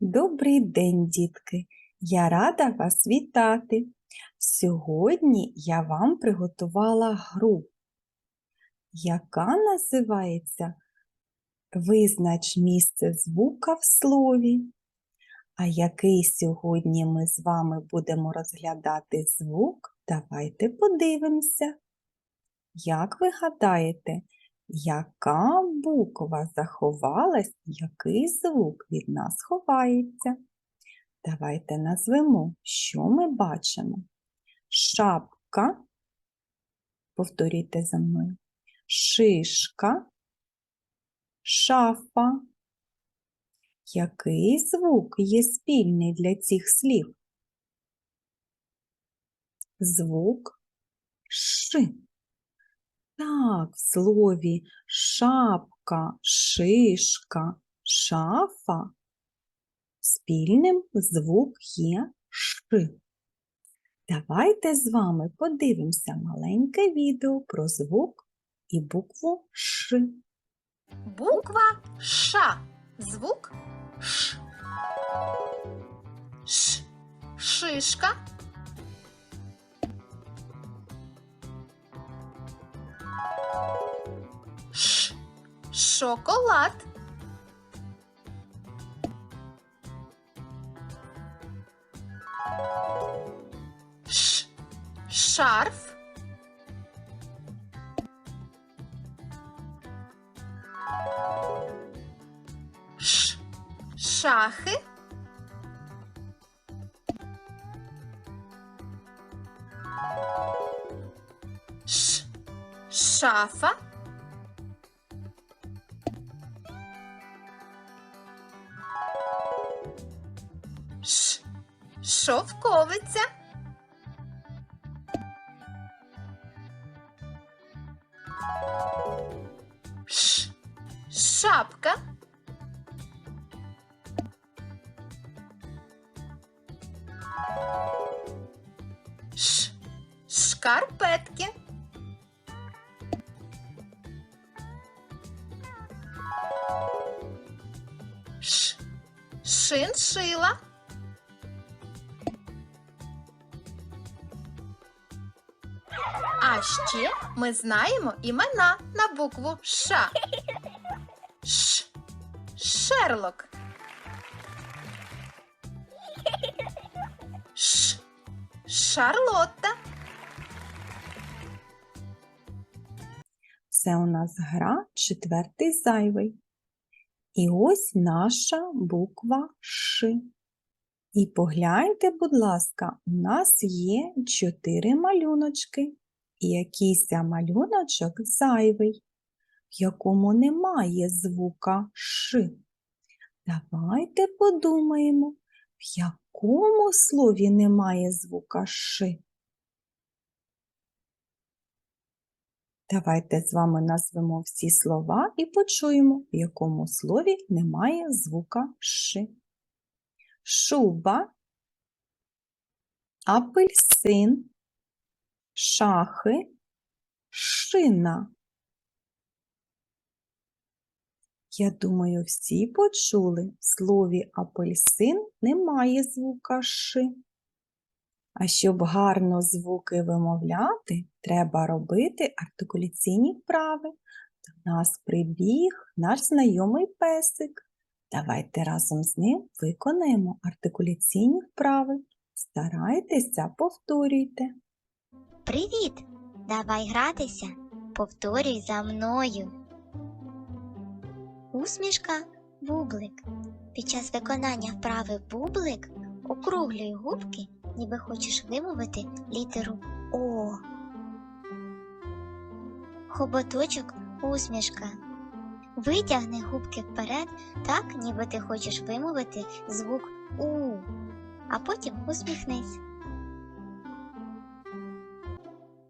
Добрий день, дітки! Я рада вас вітати. Сьогодні я вам приготувала гру, яка називається Визнач місце звука в слові. А який сьогодні ми з вами будемо розглядати звук, давайте подивимося. Як ви гадаєте, яка буква заховалась, який звук від нас ховається? Давайте назвемо, що ми бачимо. Шапка, повторюйте за мною, шишка, шафа. Який звук є спільний для цих слів? Звук Ш. Так, в слові шапка, шишка, шафа спільним звук є Ш. Давайте з вами подивимося маленьке відео про звук і букву Ш. Буква Ш. Звук Ш. Ш. Шишка. Шоколад. Ш. Шарф. Ш. Шахи. Ш. Шафа. Шовковиця. Ш. Шапка. Ш. Шкарпетки. Ш. Шиншила. А ще ми знаємо імена на букву Ш. Ш. Шерлок. Ш. Шарлотта. Це у нас гра четвертий зайвий. І ось наша буква Ш. І погляньте, будь ласка, у нас є чотири малюночки. І якийсь малюночок зайвий, в якому немає звука Ш. Давайте подумаємо, в якому слові немає звука Ш. Давайте з вами назвемо всі слова і почуємо, в якому слові немає звука Ш. Шуба, апельсин, шахи, шина. Я думаю, всі почули, в слові апельсин немає звука Ш. А щоб гарно звуки вимовляти, треба робити артикуляційні вправи. До нас прибіг наш знайомий песик. Давайте разом з ним виконаємо артикуляційні вправи. Старайтеся, повторюйте. Привіт! Давай гратися. Повторюй за мною. Усмішка бублик. Під час виконання вправи бублик округлюй губки, ніби хочеш вимовити літеру О. Хоботочок усмішка. Витягни губки вперед, так, ніби ти хочеш вимовити звук У, а потім усміхнись.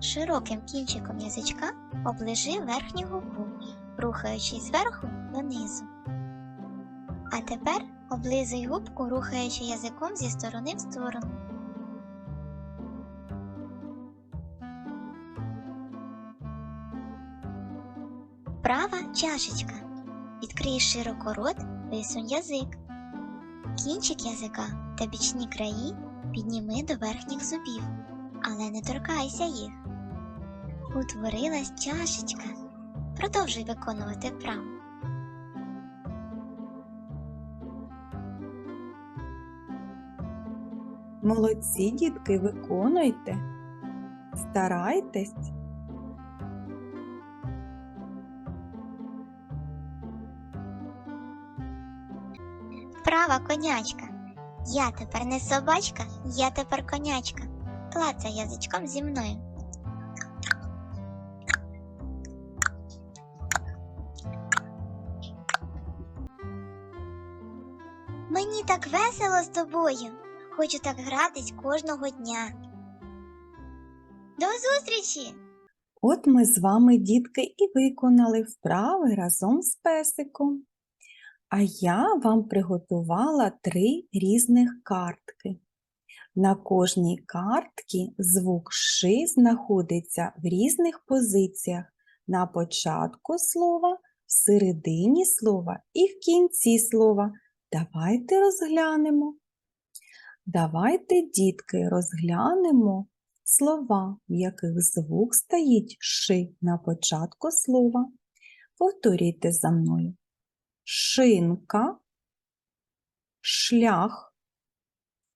Широким кінчиком язичка оближи верхню губу, рухаючись зверху донизу. А тепер облизуй губку, рухаючи язиком зі сторони в сторону. Права чашечка. Відкрий широко рот, висунь язик. Кінчик язика та бічні краї підніми до верхніх зубів, але не торкайся їх. Утворилась чашечка. Продовжуй виконувати вправу. Молодці, дітки, виконуйте. Старайтесь. Права конячка. Я тепер не собачка, я тепер конячка. Клацай язичком зі мною. Так весело з тобою. Хочу так гратись кожного дня. До зустрічі! От ми з вами, дітки, і виконали вправи разом з песиком. А я вам приготувала три різних картки. На кожній картці звук ши знаходиться в різних позиціях на початку слова, в середині слова і в кінці слова. Давайте розглянемо. Давайте, дітки, розглянемо слова, в яких звук стоїть ши на початку слова. Повторюйте за мною. Шинка, шлях,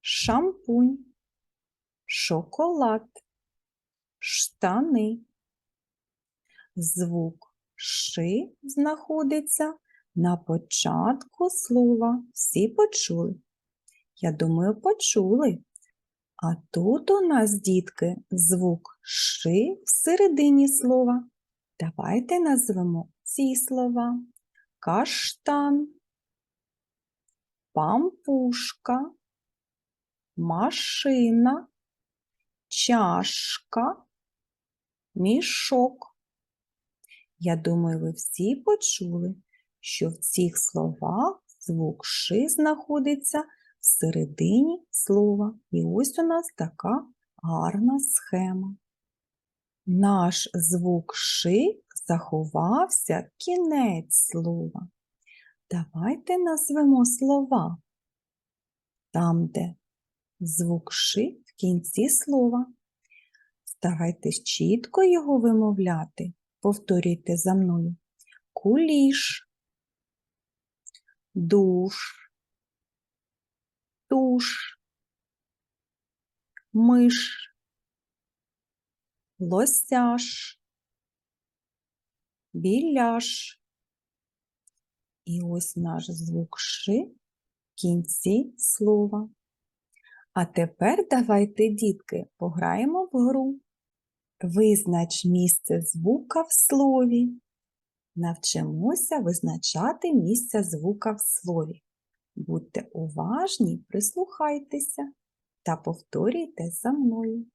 шампунь, шоколад, штани. Звук ши знаходиться на початку слова. Всі почули? Я думаю, почули. А тут у нас, дітки, звук ши всередині слова. Давайте назвемо ці слова. Каштан, пампушка, машина, чашка, мішок. Я думаю, ви всі почули, що в цих словах звук ши знаходиться всередині слова. І ось у нас така гарна схема. Наш звук ши заховався кінець слова. Давайте назвемо слова там, де звук ши в кінці слова. Старайтесь чітко його вимовляти. Повторюйте за мною. Куліш, душ, туш, миш, лосяш, біляш. І ось наш звук ши в кінці слова. А тепер давайте, дітки, пограємо в гру. Визнач місце звука в слові. Навчимося визначати місце звука в слові. Будьте уважні, прислухайтеся та повторюйте за мною.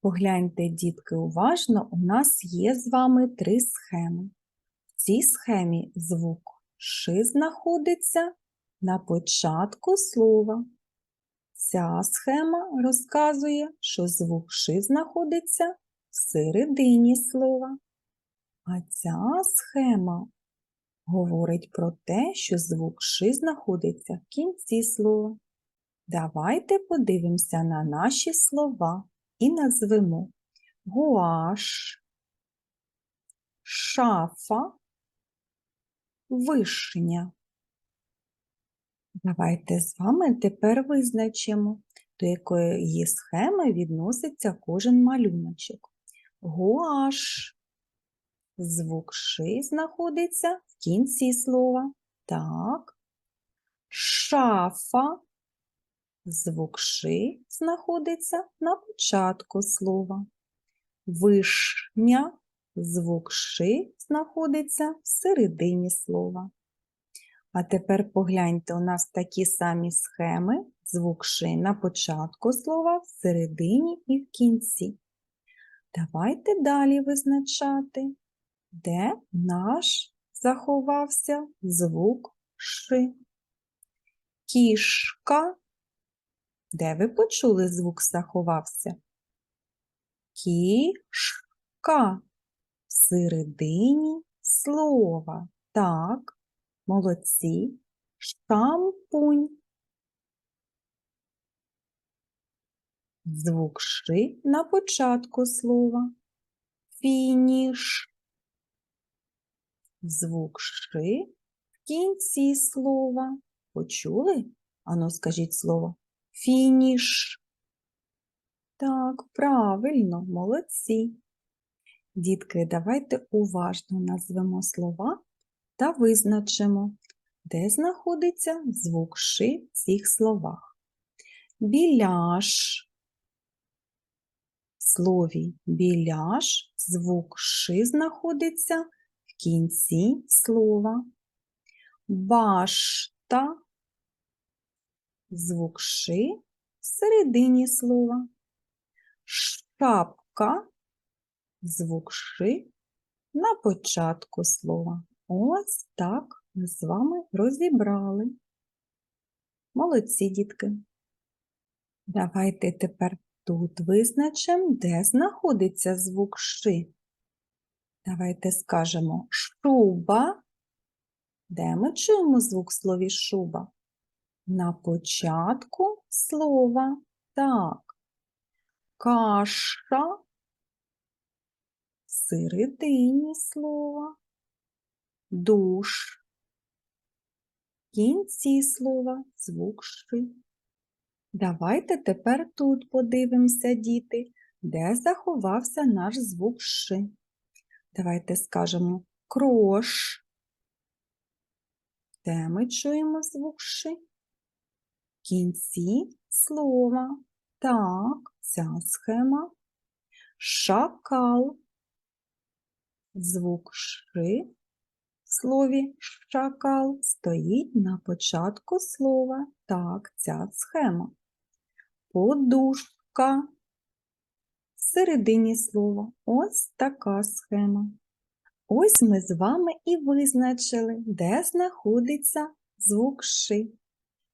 Погляньте, дітки, уважно, у нас є з вами три схеми. В цій схемі звук ши знаходиться на початку слова. Ця схема розказує, що звук ши знаходиться всередині слова. А ця схема говорить про те, що звук ши знаходиться в кінці слова. Давайте подивимося на наші слова і назвемо гуаш, шафа, вишня. Давайте з вами тепер визначимо, до якої схеми відноситься кожен малюночок. Гуаш. Звук ши знаходиться в кінці слова. Так. Шафа. Звук ши знаходиться на початку слова. Вишня. звук ши знаходиться всередині слова. А тепер погляньте, у нас такі самі схеми. Звук ши на початку слова, всередині і в кінці. Давайте далі визначати, де наш заховався звук ши. Кішка. Де ви почули звук заховався? Кішка. Всередині слова. Так, молодці. Шампунь. Звук ши на початку слова. Фініш. Звук ши в кінці слова. Почули? Ану, скажіть слово. Фініш. Так, правильно, молодці. Дітки, давайте уважно назвемо слова та визначимо, де знаходиться звук ши в цих словах. Біляш. В слові біляш звук ши знаходиться в кінці слова. Башта. Звук ши всередині слова. Шапка. Звук ши на початку слова. Ось так ми з вами розібрали. Молодці, дітки. Давайте тепер тут визначимо, де знаходиться звук ши. Давайте скажемо шуба. Де ми чуємо звук в слові шуба? На початку слова. Так. Каша. Всередині слова. Душ. Кінці слова звук ши. Давайте тепер тут подивимося, діти, де заховався наш звук ши. Давайте скажемо крош. Де ми чуємо звук ши? В кінці слова. Так, ця схема. Шакал. Звук ши в слові шакал стоїть на початку слова. Так, ця схема. Подушка. Всередині слова. Ось така схема. Ось ми з вами і визначили, де знаходиться звук ши,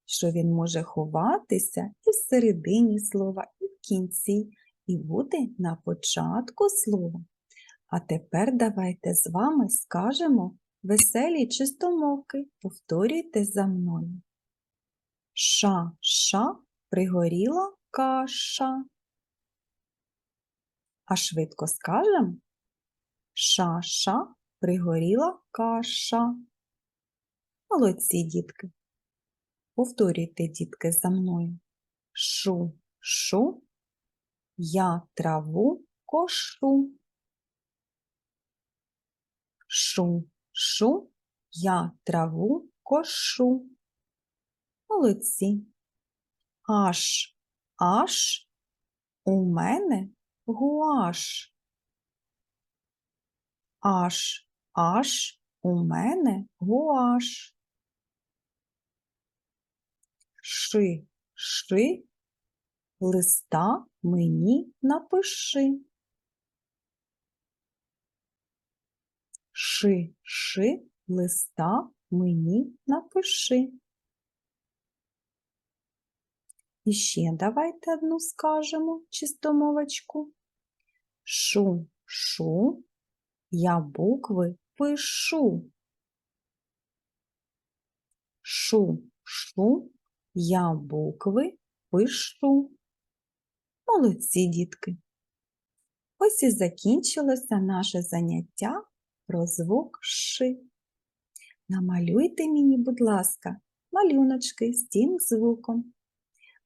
що він може ховатися і всередині слова, і в кінці, і бути на початку слова. А тепер давайте з вами скажемо веселі чистомовки. Повторюйте за мною. Ша-ша пригоріла каша. А швидко скажемо? Ша-ша пригоріла каша. Молодці, дітки. Повторюйте, дітки, за мною. Шу-шу, я траву кошу. Шу-шу, я траву кошу. Молодці. Аш, аш, у мене гуаш. Аш, аш, у мене гуаш. Ши, ши, листа мені напиши. Ши, ши, листа мені напиши. І ще давайте одну скажемо чистомовочку. Шу, шу, я букви пишу. Шу, шу, я букви пишу. Молодці, дітки. Ось і закінчилося наше заняття про звук ши. Намалюйте мені, будь ласка, малюночки з тим звуком,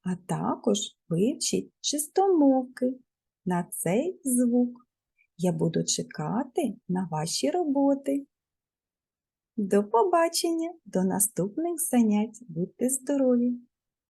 а також вивчіть чистомовки на цей звук. Я буду чекати на ваші роботи. До побачення, до наступних занять. Будьте здорові!